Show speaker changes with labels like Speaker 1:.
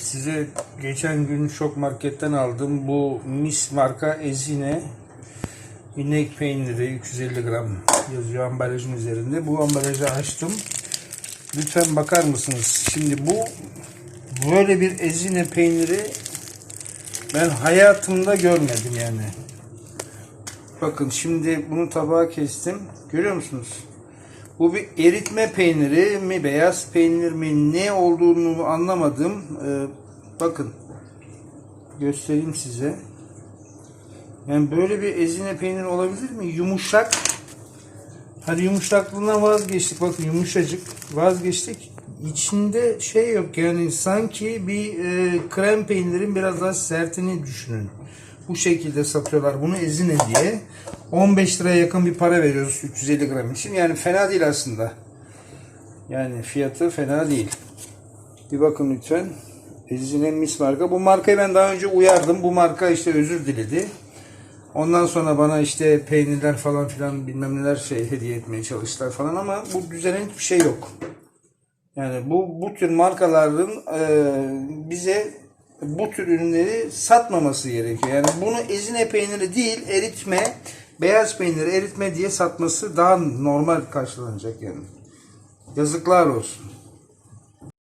Speaker 1: Size geçen gün şok marketten aldım. Bu Mis marka Ezine inek peyniri 350 gram yazıyor ambalajın üzerinde. Bu ambalajı açtım. Lütfen bakar mısınız? Şimdi bu böyle bir Ezine peyniri ben hayatımda görmedim yani. Bakın şimdi bunu tabağa kestim. Görüyor musunuz? Bu bir eritme peyniri mi, beyaz peynir mi, ne olduğunu anlamadım. Ee, bakın. Göstereyim size. Yani böyle bir ezine peynir olabilir mi? Yumuşak. Hadi yumuşaklığından vazgeçtik. Bakın yumuşacık. Vazgeçtik. İçinde şey yok yani sanki bir e, krem peynirin biraz daha sertini düşünün. Bu şekilde satıyorlar bunu ezine diye. 15 liraya yakın bir para veriyoruz 350 gram için. Yani fena değil aslında. Yani fiyatı fena değil. Bir bakın lütfen. Ezine Mis marka. Bu markayı ben daha önce uyardım. Bu marka işte özür diledi. Ondan sonra bana işte peynirler falan filan bilmem neler şey hediye etmeye çalıştılar falan ama bu düzenen hiçbir şey yok. Yani bu bu tür markaların e, bize bu tür ürünleri satmaması gerekiyor. Yani bunu ezine peyniri değil eritme, beyaz peyniri eritme diye satması daha normal karşılanacak yani. Yazıklar olsun.